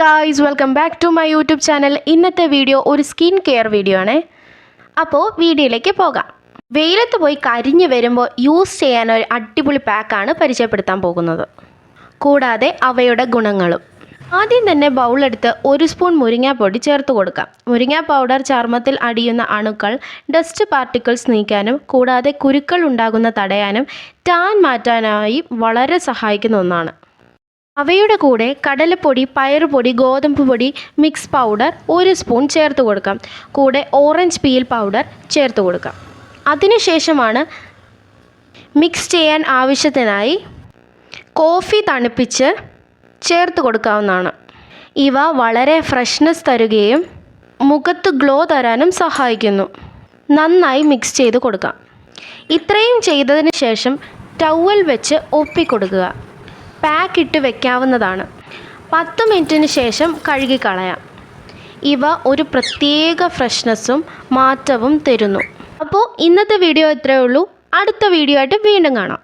Guys welcome back to my YouTube channel ഇന്നത്തെ video ഒരു skin care video ആണ്. അപ്പോൾ വീഡിയോയിലേക്ക് പോകാം. വെയിലത്ത് പോയി കരിഞ്ഞ് വരുമ്പോൾ യൂസ് ചെയ്യാൻ ഒരു അടിപൊളി പാക്കാണ് പരിചയപ്പെടുത്താൻ പോകുന്നത്. കൂടാതെ അവയുടെ ഗുണങ്ങളും. ആദ്യം തന്നെ ബൗളെടുത്ത് ഒരു സ്പൂൺ മുരിങ്ങാപ്പൊടി ചേർത്ത് കൊടുക്കാം. മുരിങ്ങാ പൗഡർ ചർമ്മത്തിൽ അടിയുന്ന അണുക്കൾ ഡസ്റ്റ് പാർട്ടിക്കിൾസ് നീക്കാനും കൂടാതെ കുരുക്കൾ ഉണ്ടാകുന്ന തടയാനും ടാൻ മാറ്റാനായി വളരെ സഹായിക്കുന്ന ഒന്നാണ്. അവയുടെ കൂടെ കടലപ്പൊടി പയറുപൊടി ഗോതമ്പ് പൊടി മിക്സ് പൗഡർ ഒരു സ്പൂൺ ചേർത്ത് കൊടുക്കാം. കൂടെ ഓറഞ്ച് പീൽ പൗഡർ ചേർത്ത് കൊടുക്കാം. അതിനുശേഷമാണ് മിക്സ് ചെയ്യാൻ ആവശ്യത്തിനായി കോഫി തണുപ്പിച്ച് ചേർത്ത് കൊടുക്കാവുന്നതാണ്. ഇവ വളരെ ഫ്രഷ്നെസ് തരുകയും മുഖത്ത് ഗ്ലോ തരാനും സഹായിക്കുന്നു. നന്നായി മിക്സ് ചെയ്ത് കൊടുക്കാം. ഇത്രയും ചെയ്തതിന് ശേഷം ടവൽ വെച്ച് ഒപ്പിക്കൊടുക്കുക. പാക്ക് ഇട്ട് വെക്കാവുന്നതാണ്. പത്ത് മിനിറ്റിന് ശേഷം കഴുകിക്കളയാം. ഇവ ഒരു പ്രത്യേക ഫ്രഷ്നെസ്സും മാറ്റവും തരുന്നു. അപ്പോൾ ഇന്നത്തെ വീഡിയോ ഇത്രയേ ഉള്ളൂ. അടുത്ത വീഡിയോ ആയിട്ട് വീണ്ടും കാണാം.